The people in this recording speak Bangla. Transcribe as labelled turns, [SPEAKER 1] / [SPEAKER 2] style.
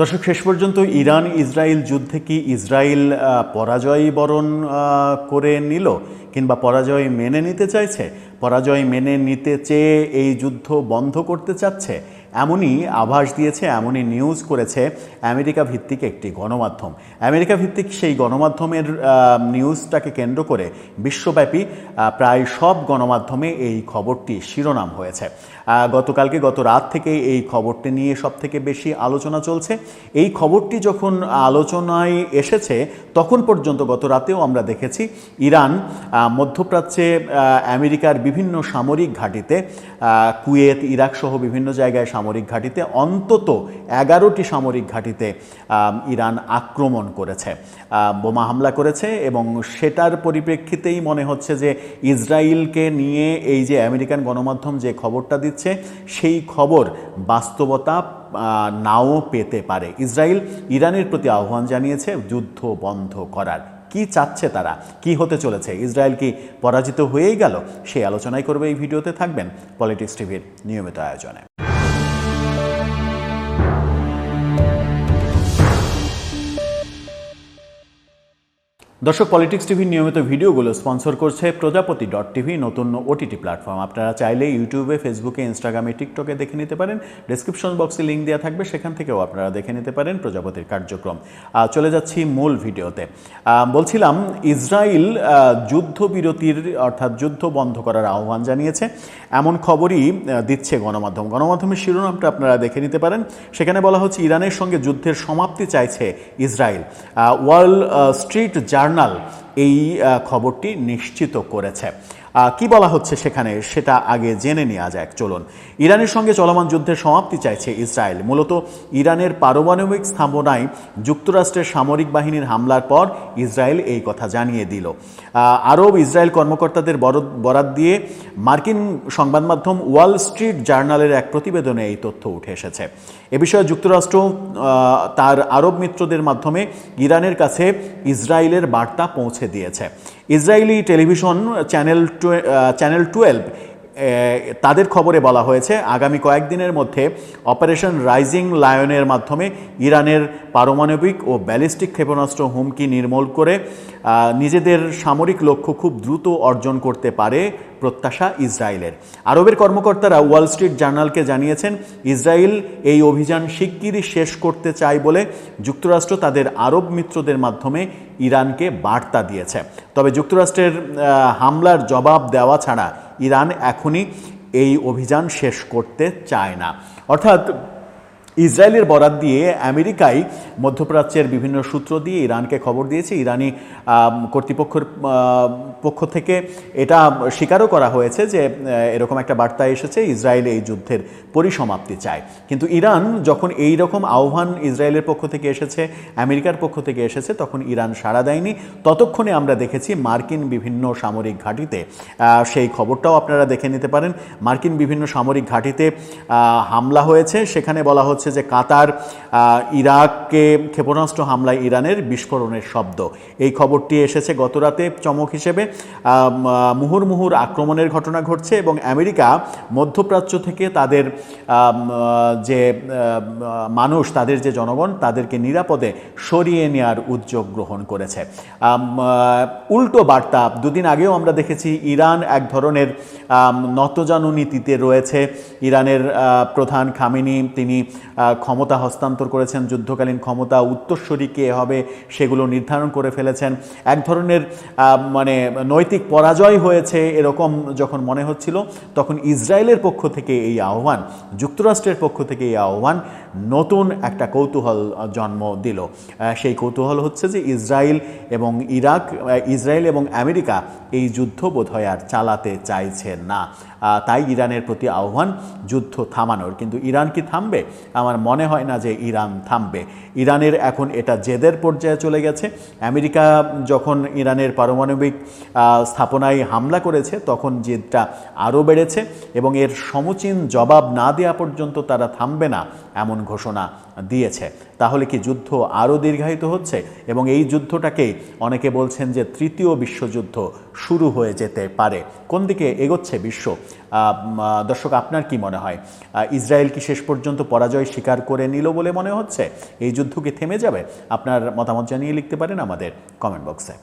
[SPEAKER 1] দর্শক, শেষ পর্যন্ত ইরান, ইসরায়েল যুদ্ধে কি ইসরায়েল পরাজয় বরণ করে নিল কিংবা পরাজয় মেনে নিতে চাইছে? পরাজয় মেনে নিতে চেয়ে এই যুদ্ধ বন্ধ করতে চাচ্ছে? এমনই আভাস দিয়েছে, এমনই নিউজ করেছে আমেরিকা ভিত্তিক একটি গণমাধ্যম। আমেরিকা ভিত্তিক সেই গণমাধ্যমের নিউজটাকে কেন্দ্র করে বিশ্বব্যাপী প্রায় সব গণমাধ্যমে এই খবরটি শিরোনাম হয়েছে। গতকালকে গত রাত থেকেই এই খবরটি নিয়ে সব থেকে বেশি আলোচনা চলছে। এই খবরটি যখন আলোচনায় এসেছে, তখন পর্যন্ত গত রাতেও আমরা দেখেছি ইরান মধ্যপ্রাচ্যে আমেরিকার বিভিন্ন সামরিক ঘাঁটিতে কুয়েত ইরাক সহ বিভিন্ন জায়গায় সামরিক ঘাঁটিতে অন্তত এগারোটি সামরিক ঘাঁটিতে ইরান আক্রমণ করেছে বোমা হামলা করেছে এবং সেটার পরিপ্রেক্ষিতেই মনে হচ্ছে যে ইসরায়েলকে নিয়ে এই যে আমেরিকান গণমাধ্যম যে খবরটা দিচ্ছে, সেই খবর বাস্তবতা নাও পেতে পারে। ইসরায়েল ইরানের প্রতি আহ্বান জানিয়েছে যুদ্ধ বন্ধ করার। কি চাচ্ছে তারা? কি হতে চলেছে? ইসরায়েল কি পরাজিত হয়েই গেল? সেই আলোচনাই করবে এই ভিডিওতে, থাকবেন পলিটিক্স টিভির নিয়মিত আয়োজনে। দর্শক পলিটিক্স টিভির নিয়মিত ভিডিওগুলো স্পন্সর করছে প্রজাপতি ডট টিভি নতুন ওটিটি প্ল্যাটফর্ম আপনারা চাইলে ইউটিউবে ফেসবুকে ইনস্টাগ্রামে টিকটকে দেখে নিতে পারেন। ডিসক্রিপশন বক্সে লিঙ্ক দেওয়া থাকবে, সেখান থেকেও আপনারা দেখে নিতে পারেন প্রজাপতির কার্যক্রম। চলে যাচ্ছি মূল ভিডিওতে। বলছিলাম ইসরায়েল যুদ্ধবিরতির, অর্থাৎ যুদ্ধ বন্ধ করার আহ্বান জানিয়েছে। এমন খবরই দিচ্ছে গণমাধ্যম। গণমাধ্যমের শিরোনামটা আপনারা দেখে নিতে পারেন। সেখানে বলা হচ্ছে, ইরানের সঙ্গে যুদ্ধের সমাপ্তি চাইছে ইসরায়েল ওয়ার্ল্ড স্ট্রিট জার্নাল এই খবরটি নিশ্চিত করেছে। কি বলা হচ্ছে সেখানে সেটা আগে জেনে নেওয়া যাক। চলুন, ইরানের সঙ্গে চলমান যুদ্ধের সমাপ্তি চাইছে ইসরায়েল। মূলত ইরানের পারমাণবিক স্থাপনায় যুক্তরাষ্ট্রের সামরিক বাহিনীর হামলার পর ইসরায়েল এই কথা জানিয়ে দিল। আরব ইসরায়েল কর্মকর্তাদের বরদ- দিয়ে মার্কিন সংবাদ মাধ্যম ওয়াল স্ট্রিট জার্নালের এক প্রতিবেদনে এই তথ্য উঠে এসেছে। এ বিষয়ে যুক্তরাষ্ট্র তার আরব মিত্রদের মাধ্যমে ইরানের কাছে ইসরায়েলের বার্তা পৌঁছে দিয়েছে। Israeli television channel channel twelve তাদের খবরে বলা হয়েছে, আগামী কয়েকদিনের মধ্যে অপারেশন রাইজিং লায়নের মাধ্যমে ইরানের পারমাণবিক ও ব্যালিস্টিক ক্ষেপণাস্ত্র হুমকি নির্মূল করে নিজেদের সামরিক লক্ষ্য খুব দ্রুত অর্জন করতে পারে প্রত্যাশা ইসরায়েলের। আরবের কর্মকর্তারা ওয়াল স্ট্রিট জার্নালকে জানিয়েছেন, ইসরায়েল এই অভিযান শিগগিরই শেষ করতে চায় বলে যুক্তরাষ্ট্র তাদের আরব মিত্রদের মাধ্যমে ইরানকে বার্তা দিয়েছে। তবে যুক্তরাষ্ট্রের হামলার জবাব দেওয়া ছাড়া ইরান এখনই এই অভিযান শেষ করতে চায় না। অর্থাৎ ইসরায়েলের বরাত দিয়ে আমেরিকাই মধ্যপ্রাচ্যের বিভিন্ন সূত্র দিয়ে ইরানকে খবর দিয়েছে। ইরানি কর্তৃপক্ষের পক্ষ থেকে এটা স্বীকারও করা হয়েছে যে এরকম একটা বার্তা এসেছে, ইসরায়েল এই যুদ্ধের পরিসমাপ্তি চায়। কিন্তু ইরান যখন এই রকম আহ্বান ইসরায়েলের পক্ষ থেকে এসেছে, আমেরিকার পক্ষ থেকে এসেছে, তখন ইরান সাড়া দেয়নি। ততক্ষণে আমরা দেখেছি মার্কিন বিভিন্ন সামরিক ঘাঁটিতে সেই খবরটাও আপনারা দেখে নিতে পারেন। মার্কিন বিভিন্ন সামরিক ঘাঁটিতে হামলা হয়েছে। সেখানে বলা হচ্ছে যে কাতার ইরাককে ক্ষেপণাস্ত্র হামলায় ইরানের বিস্ফোরণের শব্দ। এই খবরটি এসেছে গতরাতে চমক হিসেবে। মুহুর্মুহুর আক্রমণের ঘটনা ঘটছে এবং আমেরিকা মধ্যপ্রাচ্য থেকে তাদের যে মানুষ, তাদের যে জনগণ, তাদেরকে নিরাপদে সরিয়ে নেওয়ার উদ্যোগ গ্রহণ করেছে। উল্টো বার্তা, দুদিন আগেও আমরা দেখেছি ইরান এক ধরনের নতজানু নীতিতে রয়েছে। ইরানের প্রধান খামিনি, তিনি ক্ষমতা হস্তান্তর করেছেন, যুদ্ধকালীন ক্ষমতা, উত্তরসূরি কে হবে সেগুলো নির্ধারণ করে ফেলেছেন। এক ধরনের মানে নৈতিক পরাজয় হয়েছে এরকম যখন মনে হচ্ছিল, তখন ইসরায়েলের পক্ষ থেকে এই আহ্বান, যুক্তরাষ্ট্রের পক্ষ থেকে এই আহ্বান নতুন একটা কৌতূহল জন্ম দিল। সেই কৌতূহল হচ্ছে যে ইসরায়েল এবং ইরাক ইসরায়েল এবং আমেরিকা এই যুদ্ধ বোধহয় আর চালাতে চাইছে না। তাই ইরানের প্রতি আহ্বান, যুদ্ধ থামানোর। কিন্তু ইরান কি থামবে? আমার মনে হয় না যে ইরান থামবে। ইরানের এখন এটা জেদের পর্যায়ে চলে গেছে। আমেরিকা যখন ইরানের পারমাণবিক স্থাপনায় হামলা করেছে, তখন জেদটা আরও বেড়েছে এবং এর সমুচীন জবাব না দেওয়া পর্যন্ত তারা থামবে না, এমন এমন ঘোষণা দিয়েছে। তাহলে কি যুদ্ধ আরও দীর্ঘায়িত হচ্ছে? এবং এই যুদ্ধটাকে অনেকে বলছেন যে তৃতীয় বিশ্বযুদ্ধ শুরু হয়ে যেতে পারে। কোন দিকে এগোচ্ছে বিশ্ব? দর্শক, আপনার কি মনে হয়? ইসরায়েল কি শেষ পর্যন্ত পরাজয় স্বীকার করে নিল বলে মনে হচ্ছে? এই যুদ্ধ কি থেমে যাবে? আপনার মতামত জানিয়ে লিখতে পারেন আমাদের কমেন্ট বক্সে